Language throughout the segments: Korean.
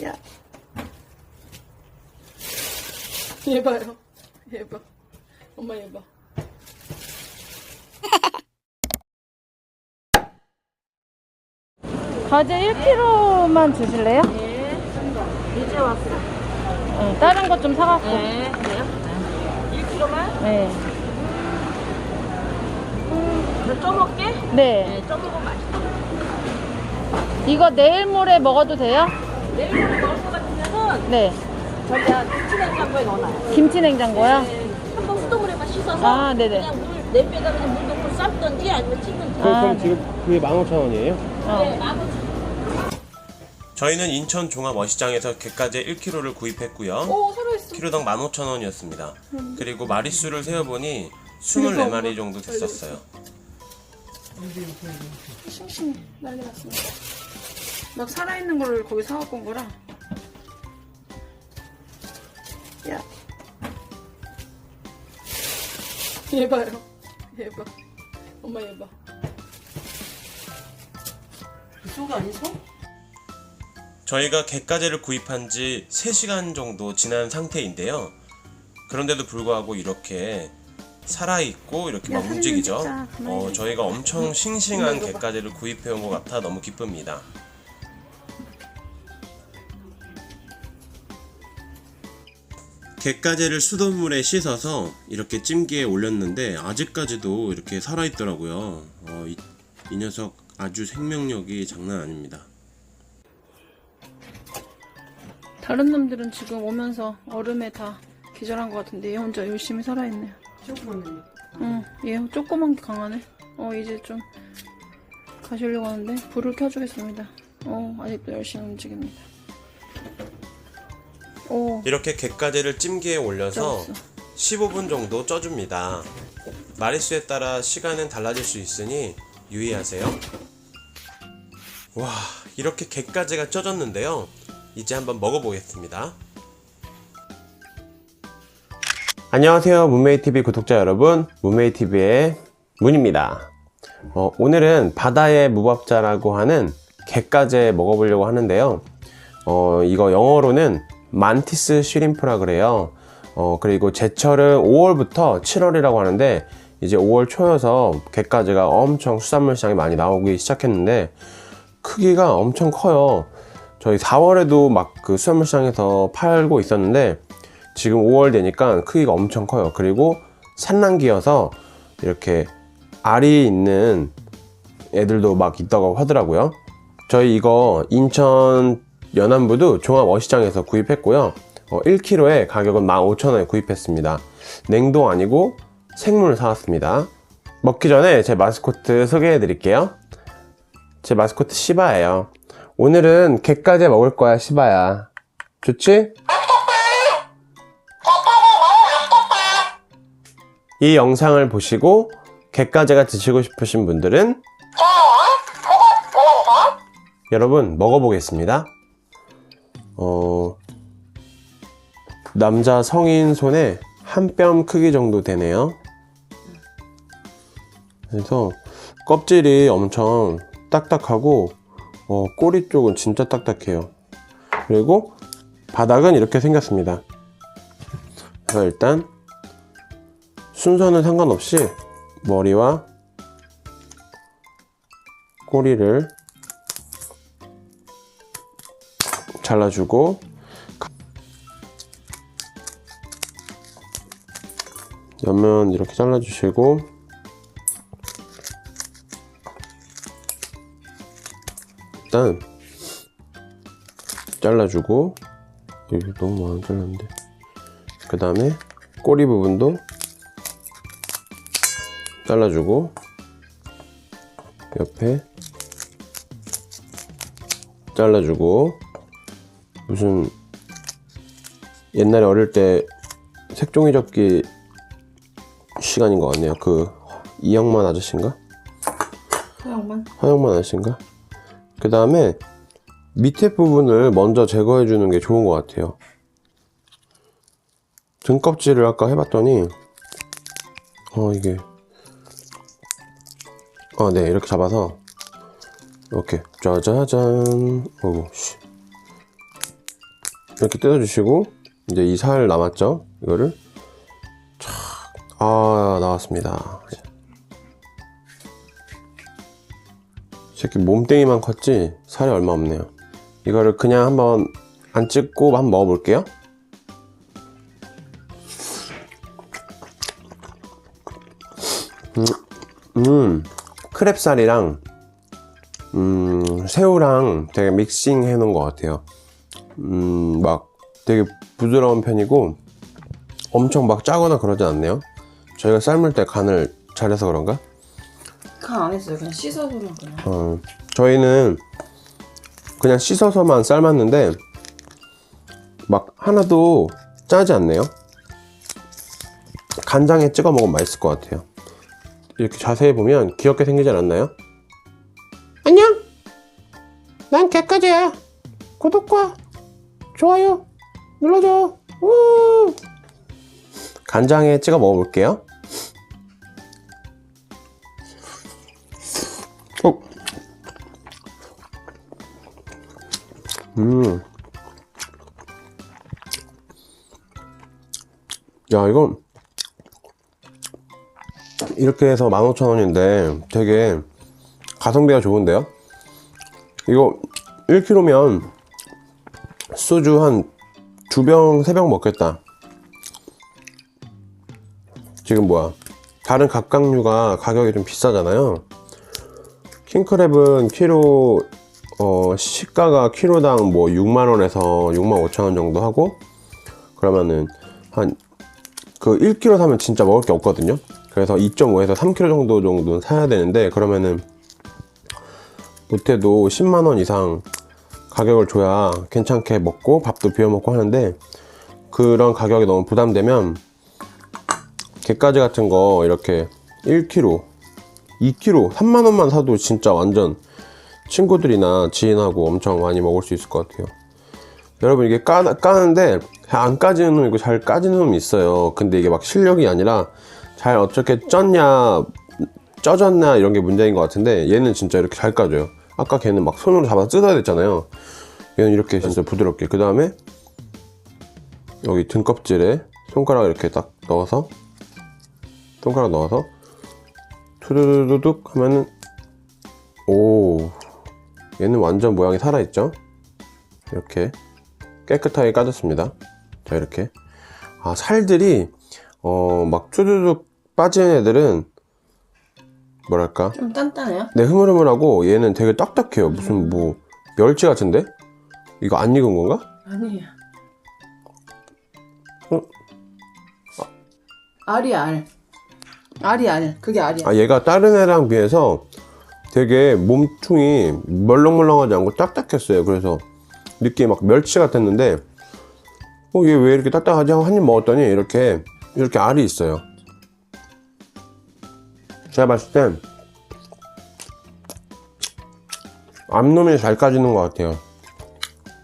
야. 얘 봐요. 얘 봐. 엄마 얘 봐. 과제 1kg만 주실래요? 네, 이제 왔어. 네, 다른 것 좀 사갖고. 네, 그래요? 1kg만? 네. 너 쪄먹게? 네. 네, 쪄 먹으면 맛있어. 이거 내일 모레 먹어도 돼요? 내일 모레 먹을 것 같으면은 네. 저기야 김치 냉장고에 넣어놔요. 김치 냉장고요? 네, 한번 수돗물에만 씻어서 아, 네네. 그냥 물 냄비에다 그냥 물 넣고 삶던지 아니면 찌든지. 아, 그럼 네. 지금 그게 15,000원이에요? 어. 네, 마무리. 저희는 인천 종합어시장에서 get가재 1kg를 구입했고요. 오. 키로당 15,000원이었습니다. 그리고 마리수를 세어보니 24마리 정도 됐었어요. 싱싱해. 난리 났습니다. 막 살아있는 거를 거기 사갖고 온 거라. 야. 얘 봐요. 얘 봐. 엄마 얘 봐. 속이 아니 속? 저희가 get가재를 구입한 지 3시간 정도 지난 상태인데요. 그런데도 불구하고 이렇게 살아있고 이렇게 야, 막 움직이죠. 어. 저희가 엄청 싱싱한 get가재를 구입해온 것 같아 너무 기쁩니다. Get가재를 수돗물에 씻어서 이렇게 찜기에 올렸는데 아직까지도 이렇게 살아있더라고요. 어, 이, 이 녀석 아주 생명력이 장난 아닙니다. 다른 놈들은 지금 오면서 얼음에 다 기절한 것 같은데 얘 혼자 열심히 살아있네요. 조금만. 응, 얘 조그만 게 강하네. 어, 이제 좀 가시려고 하는데 불을 켜주겠습니다. 어, 아직도 열심히 움직입니다. 오, 이렇게 갯가재를 찜기에 올려서 쪄었어. 15분 정도 쪄줍니다. 마리수에 따라 시간은 달라질 수 있으니 유의하세요. 와, 이렇게 갯가재가 쪄졌는데요. 이제 한번 먹어보겠습니다. 안녕하세요. 문메이TV 구독자 여러분. 문메이TV의 문입니다. 어, 오늘은 바다의 무밥자라고 하는 갯가재 먹어보려고 하는데요. 어, 이거 영어로는 만티스 쉬림프라 그래요. 어, 그리고 제철은 5월부터 7월이라고 하는데 이제 5월 초여서 갯가재가 엄청 수산물 시장에 많이 나오기 시작했는데 크기가 엄청 커요. 저희 4월에도 막 그 수산물 시장에서 팔고 있었는데 지금 5월 되니까 크기가 엄청 커요. 그리고 산란기여서 이렇게 알이 있는 애들도 막 있다고 하더라고요. 저희 이거 인천 연안부두 종합어시장에서 구입했고요. 어, 1kg에 가격은 15,000원에 구입했습니다. 냉동 아니고 생물 사왔습니다. 먹기 전에 제 마스코트 소개해 드릴게요. 제 마스코트 시바예요. 오늘은 갯가재 먹을 거야, 시바야. 좋지? 이 영상을 보시고 갯가재가 드시고 싶으신 분들은 여러분 먹어보겠습니다. 어, 남자 성인 손에 한 뼘 크기 정도 되네요. 그래서 껍질이 엄청 딱딱하고 어, 꼬리 쪽은 진짜 딱딱해요. 그리고 바닥은 이렇게 생겼습니다. 그래서 일단 순서는 상관없이 머리와 꼬리를 잘라주고 옆면 이렇게 잘라주시고 일단 잘라주고 여기 너무 많이 잘랐는데 그 다음에 꼬리 부분도 잘라주고 옆에 잘라주고 무슨 옛날에 어릴 때 색종이 접기 시간인 것 같네요. 그 이영만 아저씨인가? 사양만. 허영만 아저씨인가? 그 다음에 밑에 부분을 먼저 제거해 주는 게 좋은 것 같아요. 등껍질을 아까 해봤더니 어 이게 어네 이렇게 잡아서 이렇게 짜자잔 어우 씨 이렇게 뜯어주시고 이제 이 살 남았죠? 이거를 촥, 아 나왔습니다. 이 새끼 몸뚱이만 컸지 살이 얼마 없네요. 이거를 그냥 한번 안 찍고 한번 먹어볼게요. 음, 음 크랩살이랑 음, 새우랑 되게 믹싱 해 놓은 것 같아요. 음, 막 되게 부드러운 편이고 엄청 막 짜거나 그러지 않네요. 저희가 삶을 때 간을 잘해서 그런가? 간 안 했어요. 그냥 씻어서만 그냥. 어, 저희는 그냥 씻어서만 삶았는데 막 하나도 짜지 않네요. 간장에 찍어 먹으면 맛있을 것 같아요. 이렇게 자세히 보면 귀엽게 생기지 않았나요? 안녕! 난 개까지야. 좋아요 눌러줘. 우! 간장에 찍어 먹어볼게요. 어, 음. 야, 이건 이렇게 해서 15,000원인데 되게 가성비가 좋은데요? 이거 1kg면 소주 한 두 병, 세 병 먹겠다. 지금 뭐야? 다른 갑각류가 가격이 좀 비싸잖아요. 킹크랩은 키로 어, 시가가 키로당 뭐 6만원에서 6만 5천원 정도 하고, 그러면은, 한, 그 1kg 사면 진짜 먹을 게 없거든요? 그래서 2.5에서 3kg 정도 정도는 사야 되는데, 그러면은, 못해도 10만원 이상 가격을 줘야 괜찮게 먹고, 밥도 비워 먹고 하는데, 그런 가격이 너무 부담되면, 게까지 같은 거 이렇게 1kg, 2kg, 3만원만 사도 진짜 완전 친구들이나 지인하고 엄청 많이 먹을 수 있을 것 같아요. 여러분 이게 까, 까는데 안 까지는 놈 있고 잘 까지는 놈이 있어요. 근데 이게 막 실력이 아니라 잘 어떻게 쪘냐, 쪄졌나 이런 게 문제인 것 같은데 얘는 진짜 이렇게 잘 까져요. 아까 걔는 막 손으로 잡아서 뜯어야 됐잖아요. 얘는 이렇게 진짜 부드럽게. 그 다음에 여기 등껍질에 손가락 이렇게 딱 넣어서 손가락 넣어서 투두두둑 하면은 오 얘는 완전 모양이 살아있죠 이렇게 깨끗하게 까졌습니다 자 이렇게 아 살들이 어 막 투두둑 빠지는 애들은 뭐랄까 좀 단단해요? 네 흐물흐물하고 얘는 되게 딱딱해요 무슨 뭐 멸치 같은데 이거 안 익은 건가? 아니에요. 어? 알이 알. 알이 알. 그게 알이야. 아 얘가 다른 애랑 비해서 되게 몸통이 멀렁멀렁하지 않고 딱딱했어요. 그래서 느낌이 막 멸치 같았는데 어 얘 왜 이렇게 딱딱하지 하고 한 입 먹었더니 이렇게 이렇게 알이 있어요. 제가 봤을 땐 앞놈이 잘 까지는 것 같아요.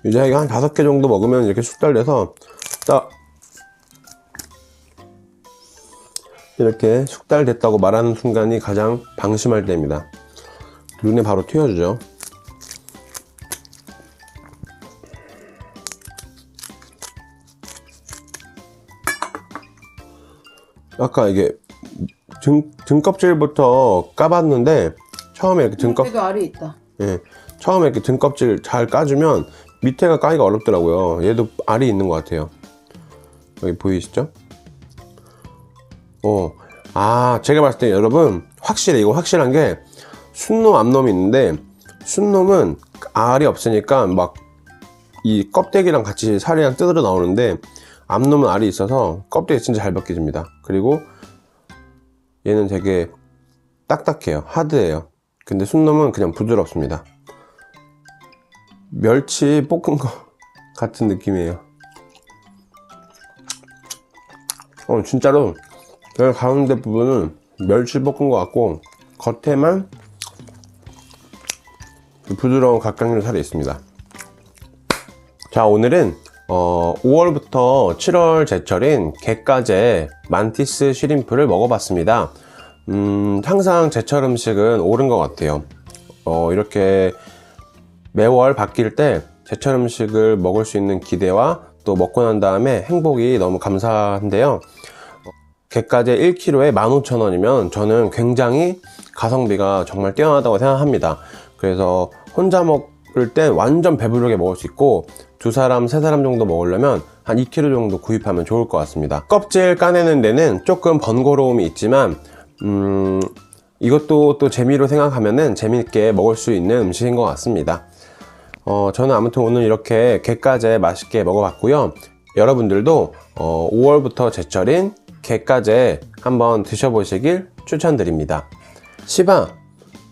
이거 한 다섯 개 정도 먹으면 이렇게 숙달돼서 딱 이렇게 숙달됐다고 말하는 순간이 가장 방심할 때입니다. 눈에 바로 튀어주죠. 아까 이게 등, 등껍질부터 까봤는데 처음에 이렇게 등껍 알이 있다. 예, 처음에 이렇게 등껍질 잘 까주면 밑에가 까기가 어렵더라고요. 얘도 알이 있는 것 같아요. 여기 보이시죠? 어, 아, 제가 봤을 때 여러분, 확실해. 이거 확실한 게, 순놈, 암놈이 있는데, 순놈은 알이 없으니까 막, 이 껍데기랑 같이 살이랑 뜯어져 나오는데, 암놈은 알이 있어서 껍데기 진짜 잘 벗겨집니다. 그리고 얘는 되게 딱딱해요. 하드해요. 근데 순놈은 그냥 부드럽습니다. 멸치 볶은 거 같은 느낌이에요. 어, 진짜로 여기 가운데 부분은 멸치 볶은 것 같고 겉에만 부드러운 각각류 살이 있습니다. 자, 오늘은 어, 5월부터 7월 제철인 게까제 만티스 쉬림프를 먹어봤습니다. 음, 항상 제철 음식은 옳은 것 같아요. 어, 이렇게 매월 바뀔 때 제철 음식을 먹을 수 있는 기대와 또 먹고 난 다음에 행복이 너무 감사한데요. 객가제 1kg에 15,000원이면 저는 굉장히 가성비가 정말 뛰어나다고 생각합니다. 그래서 혼자 먹을 땐 완전 배부르게 먹을 수 있고 두 사람, 세 사람 정도 먹으려면 한 2kg 정도 구입하면 좋을 것 같습니다. 껍질 까내는 데는 조금 번거로움이 있지만 음, 이것도 또 재미로 생각하면은 재밌게 먹을 수 있는 음식인 것 같습니다. 어, 저는 아무튼 오늘 이렇게 게까제 맛있게 먹어봤고요. 여러분들도 어, 5월부터 제철인 게까제 한번 드셔보시길 추천드립니다. 시바,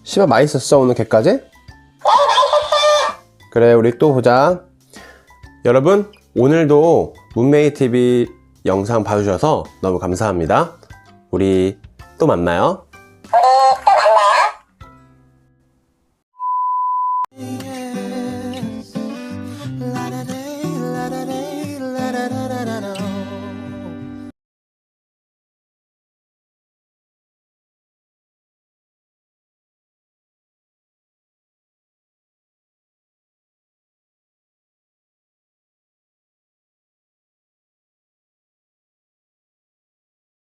시바 맛있었어 오늘 게까제? 그래 우리 또 보자. 여러분 오늘도 문메이 TV 영상 봐주셔서 너무 감사합니다. 우리 또 만나요.